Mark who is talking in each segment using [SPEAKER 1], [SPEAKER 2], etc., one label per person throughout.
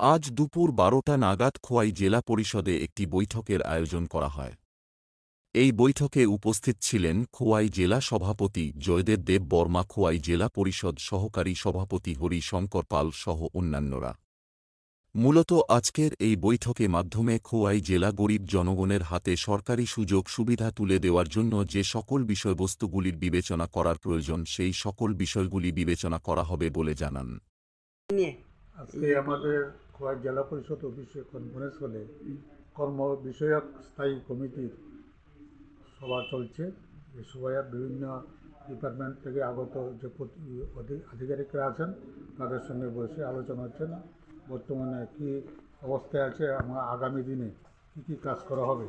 [SPEAKER 1] আজ দুপুর বারোটা নাগাদ খোয়াই জেলা পরিষদে একটি বৈঠকের আয়োজন করা হয়। এই বৈঠকে উপস্থিত ছিলেন খোয়াই জেলা সভাপতি জয়দেব দেব বর্মা খোয়াই জেলা পরিষদ সহকারী সভাপতি হরি শঙ্কর পাল সহ অন্যান্যরা। মূলত আজকের এই বৈঠকে মাধ্যমে খোয়াই জেলা গরিব জনগণের হাতে সরকারি সুযোগ সুবিধা তুলে দেওয়ার জন্য যে সকল বিষয়বস্তুগুলির বিবেচনা করার প্রয়োজন সেই সকল বিষয়গুলি বিবেচনা করা হবে বলে জানান।
[SPEAKER 2] আজকে আমাদের খোয়াই জেলা পরিষদ অফিসে কনফারেন্স হলে কর্ম বিষয়ক স্থায়ী কমিটির সভা চলছে। এই সভায় বিভিন্ন ডিপার্টমেন্ট থেকে আগত যে আধিকারিকরা আছেন, তাদের সঙ্গে বসে আলোচনা হচ্ছেন। বর্তমানে কি অবস্থায় আছে, আমরা আগামী দিনে কী কী কাজ করা হবে,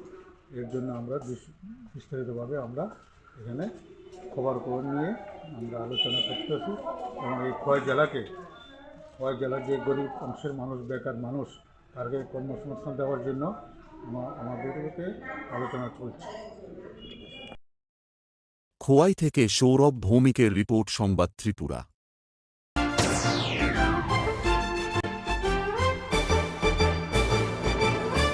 [SPEAKER 2] এর জন্য আমরা বিস- বিস্তারিতভাবে আমরা এখানে খবর খবর নিয়ে আমরা আলোচনা করতেছি। এবং এই খোয়াই জেলাকে খোয়াই জেলার যে গরিব অংশের মানুষ, বেকার মানুষ তাদেরকে কর্মসংস্থান দেওয়ার জন্য আমা- আমাদেরকে আলোচনা চলছে।
[SPEAKER 1] খোয়াই থেকে সৌরভ ভৌমিকের রিপোর্ট সংবাদ ত্রিপুরা।